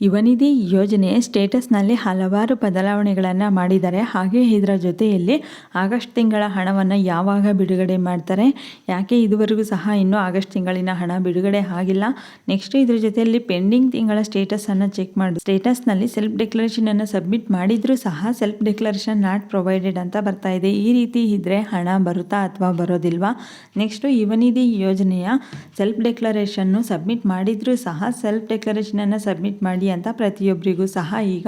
ಯುವನಿಧಿ ಯೋಜನೆ ಸ್ಟೇಟಸ್ನಲ್ಲಿ ಹಲವಾರು ಬದಲಾವಣೆಗಳನ್ನು ಮಾಡಿದ್ದಾರೆ. ಹಾಗೆ ಇದರ ಜೊತೆಯಲ್ಲಿ ಆಗಸ್ಟ್ ತಿಂಗಳ ಹಣವನ್ನು ಯಾವಾಗ ಬಿಡುಗಡೆ ಮಾಡ್ತಾರೆ? ಯಾಕೆ ಇದುವರೆಗೂ ಸಹ ಇನ್ನೂ ಆಗಸ್ಟ್ ತಿಂಗಳಿನ ಹಣ ಬಿಡುಗಡೆ ಆಗಿಲ್ಲ? ನೆಕ್ಸ್ಟ್ ಇದರ ಜೊತೆಯಲ್ಲಿ ಪೆಂಡಿಂಗ್ ತಿಂಗಳ ಸ್ಟೇಟಸನ್ನು ಚೆಕ್ ಮಾಡಿ. ಸ್ಟೇಟಸ್ನಲ್ಲಿ ಸೆಲ್ಫ್ ಡಿಕ್ಲರೇಷನನ್ನು ಸಬ್ಮಿಟ್ ಮಾಡಿದರೂ ಸಹ ಸೆಲ್ಫ್ ಡೆಕ್ಲರೇಷನ್ ನಾಟ್ ಪ್ರೊವೈಡೆಡ್ ಅಂತ ಬರ್ತಾ ಇದೆ. ಈ ರೀತಿ ಇದ್ದರೆ ಹಣ ಬರುತ್ತಾ ಅಥವಾ ಬರೋದಿಲ್ವಾ? ನೆಕ್ಸ್ಟು ಯುವನಿಧಿ ಯೋಜನೆಯ ಸೆಲ್ಫ್ ಡಿಕ್ಲರೇಷನ್ನು ಸಬ್ಮಿಟ್ ಮಾಡಿದರೂ ಸಹ ಸೆಲ್ಫ್ ಡಿಕ್ಲರೇಷನನ್ನು ಸಬ್ಮಿಟ್ ಮಾಡಿ ಅಂತ ಪ್ರತಿಯೊಬ್ಬರಿಗೂ ಸಹ ಈಗ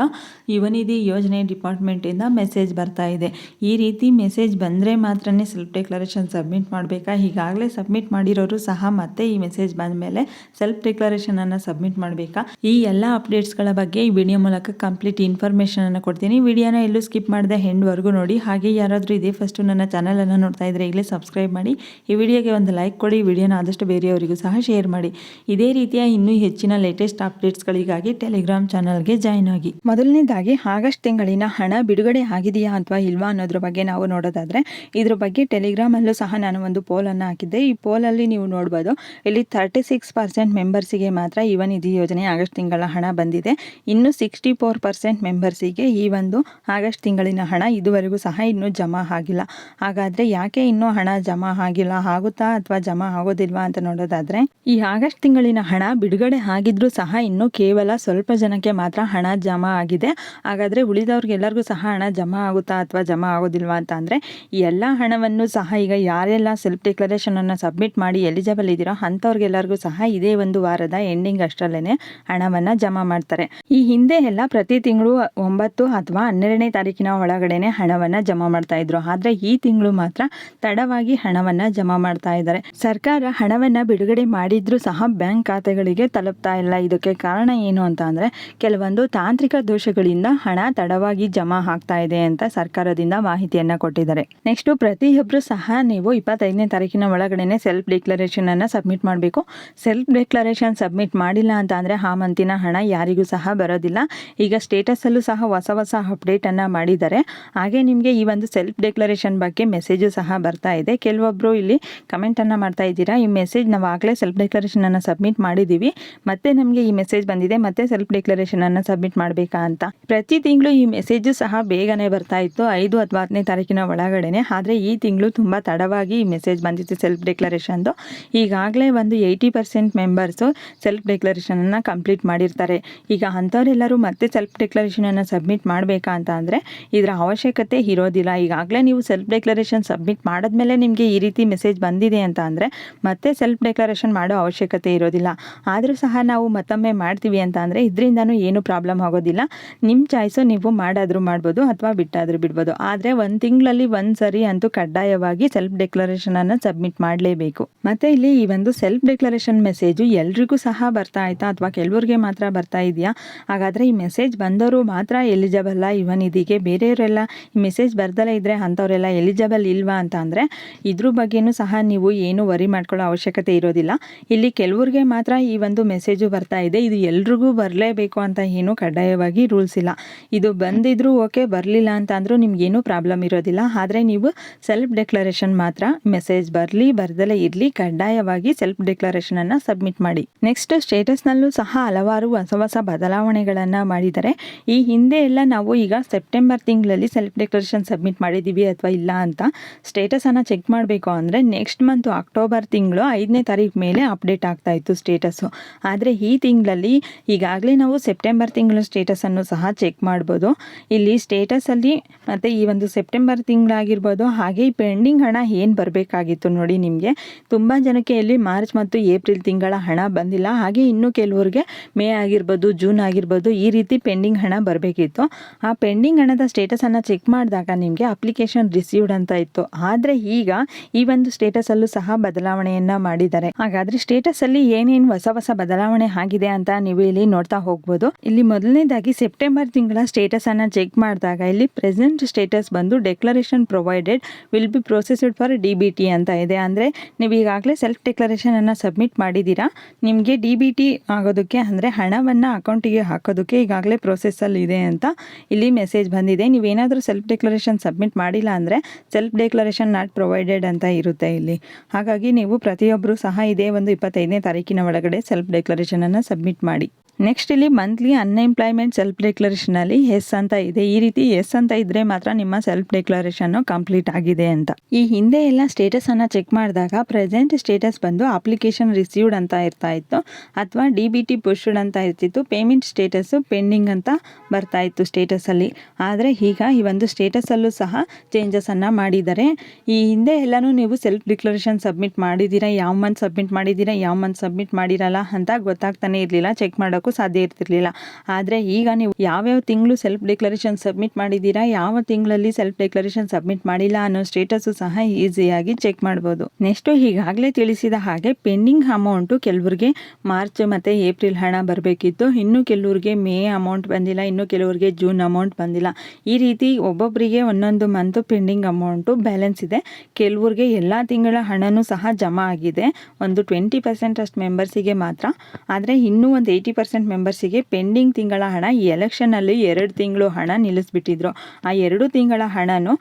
ಯುವನಿಧಿ ಯೋಜನೆ ಡಿಪಾರ್ಟ್ಮೆಂಟಿಂದ ಮೆಸೇಜ್ ಬರ್ತಾ ಇದೆ. ಈ ರೀತಿ ಮೆಸೇಜ್ ಬಂದರೆ ಮಾತ್ರನೇ ಸೆಲ್ಫ್ ಡಿಕ್ಲರೇಷನ್ ಸಬ್ಮಿಟ್ ಮಾಡಬೇಕಾ? ಈಗಾಗಲೇ ಸಬ್ಮಿಟ್ ಮಾಡಿರೋರು ಸಹ ಮತ್ತೆ ಈ ಮೆಸೇಜ್ ಬಂದ ಮೇಲೆ ಸೆಲ್ಫ್ ಡಿಕ್ಲರೇಷನನ್ನು ಸಬ್ಮಿಟ್ ಮಾಡಬೇಕಾ? ಈ ಎಲ್ಲ ಅಪ್ಡೇಟ್ಸ್ಗಳ ಬಗ್ಗೆ ಈ ವಿಡಿಯೋ ಮೂಲಕ ಕಂಪ್ಲೀಟ್ ಇನ್ಫಾರ್ಮೇಷನನ್ನು ಕೊಡ್ತೀನಿ. ವಿಡಿಯೋನ ಎಲ್ಲೂ ಸ್ಕಿಪ್ ಮಾಡಿದೆ ಹೆಂಡ್ವರೆಗೂ ನೋಡಿ. ಹಾಗೆ ಯಾರಾದರೂ ಇದೇ ಫಸ್ಟು ನನ್ನ ಚಾನಲನ್ನು ನೋಡ್ತಾ ಇದ್ದರೆ ಈಗಲೇ ಸಬ್ಸ್ಕ್ರೈಬ್ ಮಾಡಿ. ಈ ವಿಡಿಯೋಗೆ ಒಂದು ಲೈಕ್ ಕೊಡಿ. ವಿಡಿಯೋನ ಆದಷ್ಟು ಬೇರೆಯವರಿಗೂ ಸಹ ಶೇರ್ ಮಾಡಿ. ಇದೇ ರೀತಿಯ ಇನ್ನೂ ಹೆಚ್ಚಿನ ಲೇಟೆಸ್ಟ್ ಅಪ್ಡೇಟ್ಸ್ಗಳಿಗಾಗಿ ಟೆಲಿಗ್ರಾಮ್ ಚಾನಲ್ಗೆ ಜಾಯ್ನ್ ಆಗಿ. ಮೊದಲನೇದಾಗಿ, ಆಗಸ್ಟ್ ತಿಂಗಳಿನ ಹಣ ಬಿಡುಗಡೆ ಆಗಿದೆಯಾ ಅಥವಾ ಇಲ್ವಾ ಅನ್ನೋದ್ರ ಬಗ್ಗೆ ನಾವು ನೋಡೋದಾದ್ರೆ, ಇದ್ರ ಬಗ್ಗೆ ಟೆಲಿಗ್ರಾಮ್ ಅಲ್ಲೂ ಸಹ ನಾನು ಒಂದು ಪೋಲ್ ಅನ್ನು ಹಾಕಿದ್ದೆ. ಈ ಪೋಲ್ ಅಲ್ಲಿ ನೀವು ನೋಡಬಹುದು ಇಲ್ಲಿ ತರ್ಟಿ ಸಿಕ್ಸ್ ಪರ್ಸೆಂಟ್ ಮೆಂಬರ್ಸಿಗೆ ಮಾತ್ರ ಯುವ ನಿಧಿ ಯೋಜನೆ ಆಗಸ್ಟ್ ತಿಂಗಳ ಹಣ ಬಂದಿದೆ. ಇನ್ನು ಸಿಕ್ಸ್ಟಿ ಫೋರ್ ಪರ್ಸೆಂಟ್ ಮೆಂಬರ್ಸಿಗೆ ಈ ಒಂದು ಆಗಸ್ಟ್ ತಿಂಗಳಿನ ಹಣ ಇದುವರೆಗೂ ಸಹ ಇನ್ನೂ ಜಮಾ ಆಗಿಲ್ಲ. ಹಾಗಾದ್ರೆ ಯಾಕೆ ಇನ್ನೂ ಹಣ ಜಮಾ ಆಗಿಲ್ಲ? ಆಗುತ್ತಾ ಅಥವಾ ಜಮಾ ಆಗೋದಿಲ್ವಾ ಅಂತ ನೋಡೋದಾದ್ರೆ, ಈ ಆಗಸ್ಟ್ ತಿಂಗಳಿನ ಹಣ ಬಿಡುಗಡೆ ಆಗಿದ್ರೂ ಸಹ ಇನ್ನು ಕೇವಲ ಸ್ವಲ್ಪ ಜನಕ್ಕೆ ಮಾತ್ರ ಹಣ ಜಮಾ ಆಗಿದೆ. ಹಾಗಾದರೆ ಉಳಿದವ್ರಿಗೆಲ್ಲರಿಗೂ ಸಹ ಹಣ ಜಮಾ ಆಗುತ್ತಾ ಅಥವಾ ಜಮಾ ಆಗೋದಿಲ್ವಾ ಅಂತ ಅಂದರೆ ಎಲ್ಲ ಹಣವನ್ನು ಸಹ ಈಗ ಯಾರೆಲ್ಲ ಸೆಲ್ಫ್ ಡಿಕ್ಲರೇಷನನ್ನು ಸಬ್ಮಿಟ್ ಮಾಡಿ ಎಲಿಜಿಬಲ್ ಇದ್ದೀರೋ ಅಂಥವ್ರಿಗೆಲ್ಲರಿಗೂ ಸಹ ಇದೇ ಒಂದು ವಾರದ ಎಂಡಿಂಗ್ ಅಷ್ಟರಲ್ಲೇ ಹಣವನ್ನು ಜಮಾ ಮಾಡ್ತಾರೆ. ಈ ಹಿಂದೆ ಎಲ್ಲ ಪ್ರತಿ ತಿಂಗಳು ಒಂಬತ್ತು ಅಥವಾ ಹನ್ನೆರಡನೇ ತಾರೀಕಿನ ಒಳಗಡೆನೆ ಹಣವನ್ನು ಜಮಾ ಮಾಡ್ತಾ ಇದ್ರು. ಆದರೆ ಈ ತಿಂಗಳು ಮಾತ್ರ ತಡವಾಗಿ ಹಣವನ್ನು ಜಮಾ ಮಾಡ್ತಾ ಇದ್ದಾರೆ. ಸರ್ಕಾರ ಹಣವನ್ನು ಬಿಡುಗಡೆ ಮಾಡಿದ್ರೂ ಸಹ ಬ್ಯಾಂಕ್ ಖಾತೆಗಳಿಗೆ ತಲುಪ್ತಾ ಇಲ್ಲ. ಇದಕ್ಕೆ ಕಾರಣ ಏನು ಅಂತ ಅಂದರೆ ಕೆಲವೊಂದು ತಾಂತ್ರಿಕ ದೋಷಗಳಿಂದ ಹಣ ತಡವಾಗಿ ಜಮಾ ಆಗ್ತಾ ಇದೆ ಅಂತ ಸರ್ಕಾರದಿಂದ ಮಾಹಿತಿಯನ್ನು ಕೊಟ್ಟಿದ್ದಾರೆ. ನೆಕ್ಸ್ಟು ಪ್ರತಿಯೊಬ್ಬರು ಸಹ ನೀವು ಇಪ್ಪತ್ತೈದನೇ ತಾರೀಕಿನ ಒಳಗಡೆನೆ ಸೆಲ್ಫ್ ಡಿಕ್ಲರೇಷನ್ ಅನ್ನು ಸಬ್ಮಿಟ್ ಮಾಡಬೇಕು. ಸೆಲ್ಫ್ ಡಿಕ್ಲರೇಷನ್ ಸಬ್ಮಿಟ್ ಮಾಡಿಲ್ಲ ಅಂತ ಅಂದರೆ ಆ ಮಂತಿನ ಹಣ ಯಾರಿಗೂ ಸಹ ಬರೋದಿಲ್ಲ. ಈಗ ಸ್ಟೇಟಸಲ್ಲೂ ಸಹ ಹೊಸ ಹೊಸ ಅಪ್ಡೇಟನ್ನು ಮಾಡಿದ್ದಾರೆ. ಹಾಗೆ ನಿಮಗೆ ಈ ಒಂದು ಸೆಲ್ಫ್ ಡಿಕ್ಲರೇಷನ್ ಬಗ್ಗೆ ಮೆಸೇಜು ಸಹ ಬರ್ತಾ ಇದೆ. ಕೆಲವೊಬ್ಬರು ಇಲ್ಲಿ ಕಮೆಂಟನ್ನು ಮಾಡ್ತಾ ಇದ್ದೀರಾ? ಈ ಮೆಸೇಜ್ ನಾವು ಆಗಲೇ ಸೆಲ್ಫ್ ಡಿಕ್ಲರೇಷನನ್ನು ಸಬ್ಮಿಟ್ ಮಾಡಿದ್ದೀವಿ. ಮತ್ತೆ ನಮಗೆ ಈ ಮೆಸೇಜ್ ಬಂದಿದೆ. ಮತ್ತೆ ಸೆಲ್ಫ್ ಡಿಕ್ಲರೇಷನ್ ಅನ್ನು ಸಬ್ಮಿಟ್ ಮಾಡಬೇಕಾ ಅಂತ. ಪ್ರತಿ ತಿಂಗಳು ಈ ಮೆಸೇಜ್ ಸಹ ಬೇಗನೆ ಬರ್ತಾ ಇತ್ತು. ಐದು ಅಥವಾ ಹತ್ತನೇ ತಾರೀಕಿನ ಒಳಗಡೆನೆ. ಆದರೆ ಈ ತಿಂಗಳು ತುಂಬಾ ತಡವಾಗಿ ಈ ಮೆಸೇಜ್ ಬಂದಿತ್ತು ಸೆಲ್ಫ್ ಡಿಕ್ಲರೇಷನ್ದು ಈಗಾಗಲೇ ಒಂದು ಏಯ್ಟಿ ಪರ್ಸೆಂಟ್ ಮೆಂಬರ್ಸು ಸೆಲ್ಫ್ ಡಿಕ್ಲರೇಷನನ್ನು ಕಂಪ್ಲೀಟ್ ಮಾಡಿರ್ತಾರೆ. ಈಗ ಅಂಥವರೆಲ್ಲರೂ ಮತ್ತೆ ಸೆಲ್ಫ್ ಡಿಕ್ಲರೇಷನನ್ನು ಸಬ್ಮಿಟ್ ಮಾಡಬೇಕಾ ಅಂತ ಅಂದರೆ ಇದರ ಅವಶ್ಯಕತೆ ಇರೋದಿಲ್ಲ. ಈಗಾಗಲೇ ನೀವು ಸೆಲ್ಫ್ ಡಿಕ್ಲರೇಷನ್ ಸಬ್ಮಿಟ್ ಮಾಡಿದ್ಮೇಲೆ ನಿಮಗೆ ಈ ರೀತಿ ಮೆಸೇಜ್ ಬಂದಿದೆ ಅಂತ ಅಂದರೆ ಮತ್ತೆ ಸೆಲ್ಫ್ ಡಿಕ್ಲರೇಷನ್ ಮಾಡೋ ಅವಶ್ಯಕತೆ ಇರೋದಿಲ್ಲ. ಆದರೂ ಸಹ ನಾವು ಮತ್ತೊಮ್ಮೆ ಮಾಡ್ತೀವಿ ಅಂತ ಅಂದರೆ ಇದರಿಂದನೂ ಏನು ಪ್ರಾಬ್ಲಮ್ ಆಗೋದಿಲ್ಲ. ನಿಮ್ಮ ಚಾಯ್ಸು ನೀವು ಮಾಡಾದರೂ ಮಾಡ್ಬೋದು ಅಥವಾ ಬಿಟ್ಟಾದರೂ ಬಿಡ್ಬೋದು. ಆದರೆ ಒಂದು ತಿಂಗಳಲ್ಲಿ ಒಂದು ಸರಿ ಅಂತೂ ಕಡ್ಡಾಯವಾಗಿ ಸೆಲ್ಫ್ ಡೆಕ್ಲರೇಷನನ್ನು ಸಬ್ಮಿಟ್ ಮಾಡಲೇಬೇಕು. ಮತ್ತು ಇಲ್ಲಿ ಈ ಒಂದು ಸೆಲ್ಫ್ ಡೆಕ್ಲರೇಷನ್ ಮೆಸೇಜು ಎಲ್ರಿಗೂ ಸಹ ಬರ್ತಾ ಆಯ್ತಾ? ಅಥವಾ ಕೆಲವ್ರಿಗೆ ಮಾತ್ರ ಬರ್ತಾ ಇದೆಯಾ? ಹಾಗಾದರೆ ಈ ಮೆಸೇಜ್ ಬಂದವರು ಮಾತ್ರ ಎಲಿಜಿಬಲ್ಲ ಇವನ್ ಇದಿಗೆ ಬೇರೆಯವರೆಲ್ಲ ಈ ಮೆಸೇಜ್ ಬರ್ದಲೇ ಇದ್ದರೆ ಅಂಥವರೆಲ್ಲ ಎಲಿಜಿಬಲ್ ಇಲ್ವಾ ಅಂತ ಅಂದರೆ, ಇದ್ರ ಬಗ್ಗೆನೂ ಸಹ ನೀವು ಏನು ವರಿ ಮಾಡ್ಕೊಳ್ಳೋ ಅವಶ್ಯಕತೆ ಇರೋದಿಲ್ಲ. ಇಲ್ಲಿ ಕೆಲವ್ರಿಗೆ ಮಾತ್ರ ಈ ಒಂದು ಮೆಸೇಜು ಬರ್ತಾ ಇದೆ. ಇದು ಎಲ್ರಿಗೂ ಬರಲೇಬೇಕು ಅಂತ ಏನು ಕಡ್ಡಾಯವಾಗಿ ರೂಲ್ಸ್ ಇಲ್ಲ. ಇದು ಬಂದಿದ್ರೂ ಓಕೆ, ಬರಲಿಲ್ಲ ಅಂತ ಅಂದರೂ ನಿಮಗೇನು ಪ್ರಾಬ್ಲಮ್ ಇರೋದಿಲ್ಲ. ಆದರೆ ನೀವು ಸೆಲ್ಫ್ ಡೆಕ್ಲರೇಷನ್ ಮಾತ್ರ ಮೆಸೇಜ್ ಬರಲಿ, ಬರ್ದಲೇ ಇರಲಿ, ಕಡ್ಡಾಯವಾಗಿ ಸೆಲ್ಫ್ ಡೆಕ್ಲರೇಷನನ್ನು ಸಬ್ಮಿಟ್ ಮಾಡಿ. ನೆಕ್ಸ್ಟ್ ಸ್ಟೇಟಸ್ನಲ್ಲೂ ಸಹ ಹಲವಾರು ಹೊಸ ಹೊಸ ಬದಲಾವಣೆಗಳನ್ನು ಮಾಡಿದ್ದಾರೆ. ಈ ಹಿಂದೆ ಎಲ್ಲ ನಾವು ಈಗ ಸೆಪ್ಟೆಂಬರ್ ತಿಂಗಳಲ್ಲಿ ಸೆಲ್ಫ್ ಡೆಕ್ಲರೇಷನ್ ಸಬ್ಮಿಟ್ ಮಾಡಿದ್ದೀವಿ ಅಥವಾ ಇಲ್ಲ ಅಂತ ಸ್ಟೇಟಸನ್ನು ಚೆಕ್ ಮಾಡಬೇಕು ಅಂದರೆ ನೆಕ್ಸ್ಟ್ ಮಂತು ಅಕ್ಟೋಬರ್ ತಿಂಗಳು ಐದನೇ ತಾರೀಕು ಮೇಲೆ ಅಪ್ಡೇಟ್ ಆಗ್ತಾ ಇತ್ತು ಸ್ಟೇಟಸ್ಸು. ಆದರೆ ಈ ತಿಂಗಳಲ್ಲಿ ಈಗಾಗಲೇ ನಾವು ಸೆಪ್ಟೆಂಬರ್ ತಿಂಗಳ ಸ್ಟೇಟಸನ್ನು ಸಹ ಚೆಕ್ ಮಾಡ್ಬೋದು. ಇಲ್ಲಿ ಸ್ಟೇಟಸಲ್ಲಿ ಮತ್ತು ಈ ಒಂದು ಸೆಪ್ಟೆಂಬರ್ ತಿಂಗಳಾಗಿರ್ಬೋದು, ಹಾಗೆ ಈ ಪೆಂಡಿಂಗ್ ಹಣ ಏನು ಬರಬೇಕಾಗಿತ್ತು ನೋಡಿ ನಿಮಗೆ. ತುಂಬ ಜನಕ್ಕೆ ಇಲ್ಲಿ ಮಾರ್ಚ್ ಮತ್ತು ಏಪ್ರಿಲ್ ತಿಂಗಳ ಹಣ ಬಂದಿಲ್ಲ. ಹಾಗೆ ಇನ್ನೂ ಕೆಲವರಿಗೆ ಮೇ ಆಗಿರ್ಬೋದು ಜೂನ್ ಆಗಿರ್ಬೋದು ಈ ರೀತಿ ಪೆಂಡಿಂಗ್ ಹಣ ಬರಬೇಕಿತ್ತು. ಆ ಪೆಂಡಿಂಗ್ ಹಣದ ಸ್ಟೇಟಸನ್ನು ಚೆಕ್ ಮಾಡಿದಾಗ ನಿಮಗೆ ಅಪ್ಲಿಕೇಶನ್ ರಿಸೀವ್ಡ್ ಅಂತ ಇತ್ತು. ಆದರೆ ಈಗ ಈ ಒಂದು ಸ್ಟೇಟಸಲ್ಲೂ ಸಹ ಬದಲಾವಣೆಯನ್ನು ಮಾಡಿದ್ದಾರೆ. ಹಾಗಾದರೆ ಸ್ಟೇಟಸಲ್ಲಿ ಏನೇನು ಹೊಸ ಹೊಸ ಬದಲಾವಣೆ ಆಗಿದೆ ಅಂತ ನೀವು ಇಲ್ಲಿ ನೋಡ್ತಾ ಹೋಗ್ಬೋದು. ಇಲ್ಲಿ ಮೊದಲನೇದಾಗಿ ಸೆಪ್ಟೆಂಬರ್ ತಿಂಗಳ ಸ್ಟೇಟಸ್ ಅನ್ನ ಚೆಕ್ ಮಾಡಿದಾಗ ಇಲ್ಲಿ ಪ್ರೆಸೆಂಟ್ ಸ್ಟೇಟಸ್ ಬಂದು declaration provided will be processed for D B T ಅಂತ ಇದೆ. ಅಂದರೆ ನೀವು ಈಗಾಗಲೇ ಸೆಲ್ಫ್ ಡೆಕ್ಲರೇಷನ್ ಅನ್ನ ಸಬ್ಮಿಟ್ ಮಾಡಿದ್ದೀರಾ? ನಿಮಗೆ ಡಿ ಬಿ ಟಿ ಆಗೋದಕ್ಕೆ ಅಂದರೆ ಹಣವನ್ನು ಅಕೌಂಟಿಗೆ ಹಾಕೋದಕ್ಕೆ ಈಗಾಗಲೇ ಪ್ರೊಸೆಸ್ಸಲ್ಲಿ ಇದೆ ಅಂತ ಇಲ್ಲಿ ಮೆಸೇಜ್ ಬಂದಿದೆ. ನೀವೇನಾದರೂ ಸೆಲ್ಫ್ ಡೆಕ್ಲರೇಷನ್ ಸಬ್ಮಿಟ್ ಮಾಡಿಲ್ಲ ಅಂದರೆ ಸೆಲ್ಫ್ ಡೆಕ್ಲರೇಷನ್ ನಾಟ್ ಪ್ರೊವೈಡೆಡ್ ಅಂತ ಇರುತ್ತೆ ಇಲ್ಲಿ. ಹಾಗಾಗಿ ನೀವು ಪ್ರತಿಯೊಬ್ಬರು ಸಹ ಇದೇ ಒಂದು ಇಪ್ಪತ್ತೈದನೇ ತಾರೀಕಿನ ಒಳಗಡೆ ಸೆಲ್ಫ್ ಡೆಕ್ಲರೇಷನನ್ನು ಸಬ್ಮಿಟ್ ಮಾಡಿ. ನೆಕ್ಸ್ಟ್ ಇಲ್ಲಿ ಮಂತ್ಲಿ ಅನ್ಎಂಪ್ಲಾಯ್ಮೆಂಟ್ ಸೆಲ್ಫ್ ಡಿಕ್ಲರೇಷನಲ್ಲಿ ಎಸ್ ಅಂತ ಇದೆ. ಈ ರೀತಿ ಎಸ್ ಅಂತ ಇದ್ರೆ ಮಾತ್ರ ನಿಮ್ಮ ಸೆಲ್ಫ್ ಡಿಕ್ಲರೇಷನ್ ಕಂಪ್ಲೀಟ್ ಆಗಿದೆ ಅಂತ. ಈ ಹಿಂದೆ ಎಲ್ಲ ಸ್ಟೇಟಸ್ ಅನ್ನ ಚೆಕ್ ಮಾಡಿದಾಗ ಪ್ರೆಸೆಂಟ್ ಸ್ಟೇಟಸ್ ಬಂದು ಅಪ್ಲಿಕೇಶನ್ ರಿಸೀವ್ಡ್ ಅಂತ ಇರ್ತಾ ಇತ್ತು. ಅಥವಾ ಡಿ ಬಿ ಟಿ ಪುಷ್ಡ್ ಅಂತ ಇರ್ತಿತ್ತು. ಪೇಮೆಂಟ್ ಸ್ಟೇಟಸ್ ಪೆಂಡಿಂಗ್ ಅಂತ ಬರ್ತಾ ಇತ್ತು ಸ್ಟೇಟಸ್ ಅಲ್ಲಿ. ಆದರೆ ಈಗ ಈ ಒಂದು ಸ್ಟೇಟಸ್ ಅಲ್ಲೂ ಸಹ ಚೇಂಜಸ್ ಅನ್ನ ಮಾಡಿದ್ದಾರೆ. ಈ ಹಿಂದೆ ಎಲ್ಲಾನು ನೀವು ಸೆಲ್ಫ್ ಡಿಕ್ಲರೇಷನ್ ಸಬ್ಮಿಟ್ ಮಾಡಿದ್ದೀರಾ? ಯಾವ ಮಂತ್ ಸಬ್ಮಿಟ್ ಮಾಡಿದ್ದೀರಾ? ಯಾವ ಮಂತ್ ಸಬ್ಮಿಟ್ ಮಾಡಿರಲ್ಲ ಅಂತ ಗೊತ್ತಾಗ್ತಾನೆ ಇರಲಿಲ್ಲ. ಚೆಕ್ ಮಾಡೋಕ್ಕೂ ಸಾಧ್ಯ ಇರ್ತಿರ್ಲಿಲ್ಲ. ಆದರೆ ಈಗ ನೀವು ಯಾವ್ಯಾವ ತಿಂಗಳು ಸೆಲ್ಫ್ ಡಿಕ್ಲರೇಷನ್ ಸಬ್ಮಿಟ್ ಮಾಡಿದ್ದೀರಾ, ಯಾವ ತಿಂಗಳಲ್ಲಿ ಸೆಲ್ಫ್ ಡಿಕ್ಲರೇಷನ್ ಸಬ್ಮಿಟ್ ಮಾಡಿಲ್ಲ ಅನ್ನೋ ಸ್ಟೇಟಸ್ಸು ಸಹ ಈಸಿಯಾಗಿ ಚೆಕ್ ಮಾಡ್ಬೋದು. ನೆಕ್ಸ್ಟು ಈಗಾಗಲೇ ತಿಳಿಸಿದ ಹಾಗೆ ಪೆಂಡಿಂಗ್ ಅಮೌಂಟು ಕೆಲವ್ರಿಗೆ ಮಾರ್ಚ್ ಮತ್ತು ಏಪ್ರಿಲ್ ಹಣ ಬರಬೇಕಿತ್ತು. ಇನ್ನು ಕೆಲವ್ರಿಗೆ ಮೇ ಅಮೌಂಟ್ ಬಂದಿಲ್ಲ, ಇನ್ನು ಕೆಲವ್ರಿಗೆ ಜೂನ್ ಅಮೌಂಟ್ ಬಂದಿಲ್ಲ. ಈ ರೀತಿ ಒಬ್ಬೊಬ್ಬರಿಗೆ ಒಂದೊಂದು ಮಂತು ಪೆಂಡಿಂಗ್ ಅಮೌಂಟು ಬ್ಯಾಲೆನ್ಸ್ ಇದೆ. ಕೆಲವ್ರಿಗೆ ಎಲ್ಲ ತಿಂಗಳ ಹಣನೂ ಸಹ ಜಮಾ ಆಗಿದೆ. ಒಂದು ಟ್ವೆಂಟಿ ಪರ್ಸೆಂಟ್ ಅಷ್ಟು ಮೆಂಬರ್ಸಿಗೆ ಮಾತ್ರ. ಆದರೆ ಇನ್ನೂ ಒಂದು ಏಯ್ಟಿ ಪರ್ಸೆಂಟ್ ಮೆಂಬರ್ಸಿಗೆ ಪೆಂಡಿಂಗ್ ತಿಂಗಳ ಹಣ, ಈ ಎಲೆಕ್ಷನಲ್ಲಿ ಎರಡು ತಿಂಗಳು ಹಣ ನಿಲ್ಲಿಸ್ಬಿಟ್ಟಿದ್ರು. ಆ ಎರಡು ತಿಂಗಳ ಹಣನೂ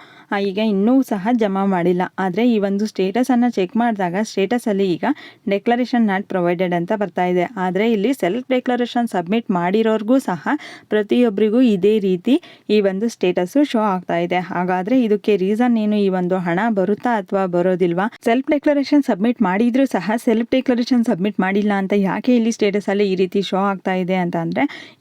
ಈಗ ಇನ್ನೂ ಸಹ ಜಮಾ ಮಾಡಿಲ್ಲ. ಆದರೆ ಈ ಒಂದು ಸ್ಟೇಟಸನ್ನು ಚೆಕ್ ಮಾಡಿದಾಗ ಸ್ಟೇಟಸಲ್ಲಿ ಈಗ ಡೆಕ್ಲರೇಷನ್ ನಾಟ್ ಪ್ರೊವೈಡೆಡ್ ಅಂತ ಬರ್ತಾ ಇದೆ. ಆದರೆ ಇಲ್ಲಿ ಸೆಲ್ಫ್ ಡೆಕ್ಲರೇಷನ್ ಸಬ್ಮಿಟ್ ಮಾಡಿರೋರ್ಗೂ ಸಹ ಪ್ರತಿಯೊಬ್ಬರಿಗೂ ಇದೇ ರೀತಿ ಈ ಒಂದು ಸ್ಟೇಟಸ್ಸು ಶೋ ಆಗ್ತಾ ಇದೆ. ಹಾಗಾದರೆ ಇದಕ್ಕೆ ರೀಸನ್ ಏನು? ಈ ಒಂದು ಹಣ ಬರುತ್ತಾ ಅಥವಾ ಬರೋದಿಲ್ವಾ? ಸೆಲ್ಫ್ ಡೆಕ್ಲರೇಷನ್ ಸಬ್ಮಿಟ್ ಮಾಡಿದ್ರೂ ಸಹ ಸೆಲ್ಫ್ ಡೆಕ್ಲರೇಷನ್ ಸಬ್ಮಿಟ್ ಮಾಡಿಲ್ಲ ಅಂತ ಯಾಕೆ ಇಲ್ಲಿ ಸ್ಟೇಟಸಲ್ಲಿ ಈ ರೀತಿ ಶೋ ಆಗ್ತಾ ಇದೆ ಅಂತ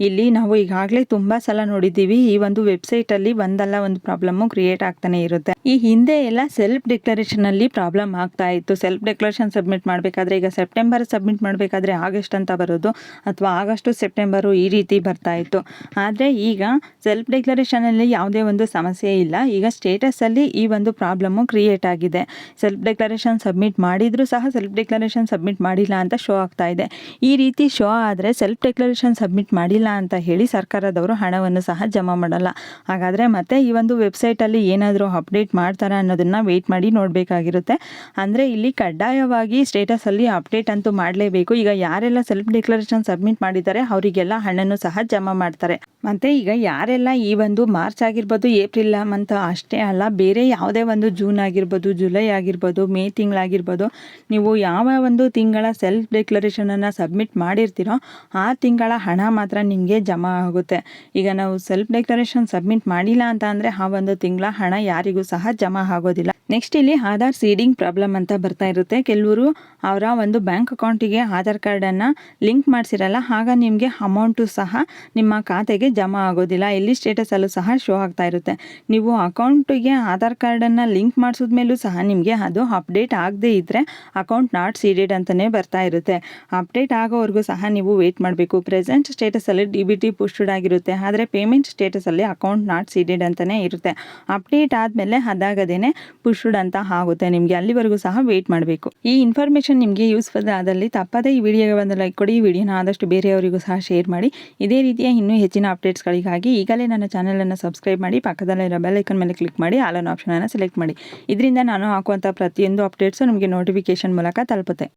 ಇಲ್ಲಿ ನಾವು ಈಗಾಗಲೇ ತುಂಬ ಸಲ ನೋಡಿದ್ದೀವಿ, ಈ ಒಂದು ವೆಬ್ಸೈಟಲ್ಲಿ ಒಂದಲ್ಲ ಒಂದು ಪ್ರಾಬ್ಲಮ್ಮು ಕ್ರಿಯೇಟ್ ಆಗ್ತಾನೆ ಇರುತ್ತೆ. ಈ ಹಿಂದೆ ಎಲ್ಲ ಸೆಲ್ಫ್ ಡಿಕ್ಲರೇಷನಲ್ಲಿ ಪ್ರಾಬ್ಲಮ್ ಆಗ್ತಾ ಇತ್ತು. ಸೆಲ್ಫ್ ಡಿಕ್ಲರೇಷನ್ ಸಬ್ಮಿಟ್ ಮಾಡಬೇಕಾದ್ರೆ ಈಗ ಸೆಪ್ಟೆಂಬರ್ ಸಬ್ಮಿಟ್ ಮಾಡಬೇಕಾದ್ರೆ ಆಗಸ್ಟ್ ಅಂತ ಬರೋದು, ಅಥವಾ ಆಗಸ್ಟು ಸೆಪ್ಟೆಂಬರು ಈ ರೀತಿ ಬರ್ತಾ ಇತ್ತು. ಆದರೆ ಈಗ ಸೆಲ್ಫ್ ಡಿಕ್ಲರೇಷನಲ್ಲಿ ಯಾವುದೇ ಒಂದು ಸಮಸ್ಯೆ ಇಲ್ಲ. ಈಗ ಸ್ಟೇಟಸಲ್ಲಿ ಈ ಒಂದು ಪ್ರಾಬ್ಲಮ್ಮು ಕ್ರಿಯೇಟ್ ಆಗಿದೆ. ಸೆಲ್ಫ್ ಡಿಕ್ಲರೇಷನ್ ಸಬ್ಮಿಟ್ ಮಾಡಿದರೂ ಸಹ ಸೆಲ್ಫ್ ಡಿಕ್ಲರೇಷನ್ ಸಬ್ಮಿಟ್ ಮಾಡಿಲ್ಲ ಅಂತ ಶೋ ಆಗ್ತಾ ಇದೆ. ಈ ರೀತಿ ಶೋ ಆದರೆ ಸೆಲ್ಫ್ ಡಿಕ್ಲರೇಷನ್ ಸಬ್ಮಿಟ್ ಮಾಡಿಲ್ಲ ಅಂತ ಹೇಳಿ ಸರ್ಕಾರದವರು ಹಣವನ್ನು ಸಹ ಜಮಾ ಮಾಡಲ್ಲ. ಹಾಗಾದರೆ ಮತ್ತೆ ಈ ಒಂದು ವೆಬ್ಸೈಟಲ್ಲಿ ಏನಾದರೂ ಅಪ್ಡೇಟ್ ಮಾಡ್ತಾರಾ ಅನ್ನೋದನ್ನು ವೆಯ್ಟ್ ಮಾಡಿ ನೋಡಬೇಕಾಗಿರುತ್ತೆ. ಅಂದರೆ ಇಲ್ಲಿ ಕಡ್ಡಾಯವಾಗಿ ಸ್ಟೇಟಸಲ್ಲಿ ಅಪ್ಡೇಟ್ ಅಂತೂ ಮಾಡಲೇಬೇಕು. ಈಗ ಯಾರೆಲ್ಲ ಸೆಲ್ಫ್ ಡಿಕ್ಲರೇಷನ್ ಸಬ್ಮಿಟ್ ಮಾಡಿದ್ದಾರೆ, ಅವರಿಗೆಲ್ಲ ಹಣನೂ ಸಹ ಜಮಾ ಮಾಡ್ತಾರೆ. ಮತ್ತು ಈಗ ಯಾರೆಲ್ಲ ಈ ಒಂದು ಮಾರ್ಚ್ ಆಗಿರ್ಬೋದು, ಏಪ್ರಿಲ್ ಮಂತ್ ಅಷ್ಟೇ ಅಲ್ಲ, ಬೇರೆ ಯಾವುದೇ ಒಂದು ಜೂನ್ ಆಗಿರ್ಬೋದು, ಜುಲೈ ಆಗಿರ್ಬೋದು, ಮೇ ತಿಂಗಳಾಗಿರ್ಬೋದು, ನೀವು ಯಾವ ಒಂದು ತಿಂಗಳ ಸೆಲ್ಫ್ ಡಿಕ್ಲರೇಷನನ್ನು ಸಬ್ಮಿಟ್ ಮಾಡಿರ್ತೀರೋ, ಆ ತಿಂಗಳ ಹಣ ಮಾತ್ರ ನಿಮಗೆ ಜಮಾ ಆಗುತ್ತೆ. ಈಗ ನಾವು ಸೆಲ್ಫ್ ಡಿಕ್ಲರೇಷನ್ ಸಬ್ಮಿಟ್ ಮಾಡಿಲ್ಲ ಅಂತ ಅಂದರೆ ಆ ಒಂದು ತಿಂಗಳ ಹಣ ಯಾರಿಗೂ ಸಹ ಜಮಾ ಆಗೋದಿಲ್ಲ. ನೆಕ್ಸ್ಟ್ ಇಲ್ಲಿ ಆಧಾರ್ ಸೀಡಿಂಗ್ ಪ್ರಾಬ್ಲಮ್ ಅಂತ ಬರ್ತಾ ಇರುತ್ತೆ. ಕೆಲವರು ಅವರ ಒಂದು ಬ್ಯಾಂಕ್ ಅಕೌಂಟಿಗೆ ಆಧಾರ್ ಕಾರ್ಡನ್ನು ಲಿಂಕ್ ಮಾಡಿಸಿರಲ್ಲ, ಆಗ ನಿಮಗೆ ಅಮೌಂಟು ಸಹ ನಿಮ್ಮ ಖಾತೆಗೆ ಜಮಾ ಆಗೋದಿಲ್ಲ, ಎಲ್ಲಿ ಸ್ಟೇಟಸಲ್ಲೂ ಸಹ ಶೋ ಆಗ್ತಾ ಇರುತ್ತೆ. ನೀವು ಅಕೌಂಟಿಗೆ ಆಧಾರ್ ಕಾರ್ಡನ್ನು ಲಿಂಕ್ ಮಾಡಿಸಿದ್ಮೇಲೂ ಸಹ ನಿಮಗೆ ಅದು ಅಪ್ಡೇಟ್ ಆಗದೇ ಇದ್ದರೆ ಅಕೌಂಟ್ ನಾಟ್ ಸೀಡೆಡ್ ಅಂತಲೇ ಬರ್ತಾ ಇರುತ್ತೆ. ಅಪ್ಡೇಟ್ ಆಗೋವರೆಗೂ ಸಹ ನೀವು ವೆಯ್ಟ್ ಮಾಡಬೇಕು. ಪ್ರೆಸೆಂಟ್ ಸ್ಟೇಟಸಲ್ಲಿ ಡಿ ಬಿ ಟಿ ಪುಷ್ಟಡ್ ಆಗಿರುತ್ತೆ. ಆದರೆ ಪೇಮೆಂಟ್ ಸ್ಟೇಟಸಲ್ಲಿ ಅಕೌಂಟ್ ನಾಟ್ ಸೀಡೆಡ್ ಅಂತಲೇ ಇರುತ್ತೆ. ಅಪ್ಡೇಟ್ ಆದಮೇಲೆ ಅದಾಗದೇ ಪುಷ್ಟಡ್ ಅಂತ ಆಗುತ್ತೆ ನಿಮಗೆ. ಅಲ್ಲಿವರೆಗೂ ಸಹ ವೆಯ್ಟ್ ಮಾಡಬೇಕು. ಈ ಇನ್ಫಾರ್ಮೇಷನ್ ನಿಮಗೆ ಯೂಸ್ಫುಲ್ ಆದಲ್ಲಿ ತಪ್ಪದೇ ಈ ವಿಡಿಯೋಗೆ ಒಂದು ಲೈಕ್ ಕೊಡಿ. ಈ ವಿಡಿಯೋನ ಆದಷ್ಟು ಬೇರೆಯವರಿಗೂ ಸಹ ಶೇರ್ ಮಾಡಿ. ಇದೇ ರೀತಿಯ ಇನ್ನೂ ಹೆಚ್ಚಿನ ಅಪ್ಡೇಟ್ಸ್ಗಳಿಗಾಗಿ ಈಗಲೇ ನನ್ನ ಚಾನಲನ್ನು ಸಬ್ಸ್ಕ್ರೈಬ್ ಮಾಡಿ, ಪಕ್ಕದಲ್ಲಿರೋ ಬೆಲ್ ಐಕನ್ ಮೇಲೆ ಕ್ಲಿಕ್ ಮಾಡಿ ಆಲನ್ ಆಪ್ಷನನ್ನು ಸೆಲೆಕ್ಟ್ ಮಾಡಿ. ಇದರಿಂದ ನಾನು ಹಾಕುವಂಥ ಪ್ರತಿಯೊಂದು ಅಪ್ಡೇಟ್ಸು ನಿಮಗೆ ನೋಟಿಫಿಕೇಷನ್ ಮೂಲಕ ತಲುಪುತ್ತೆ.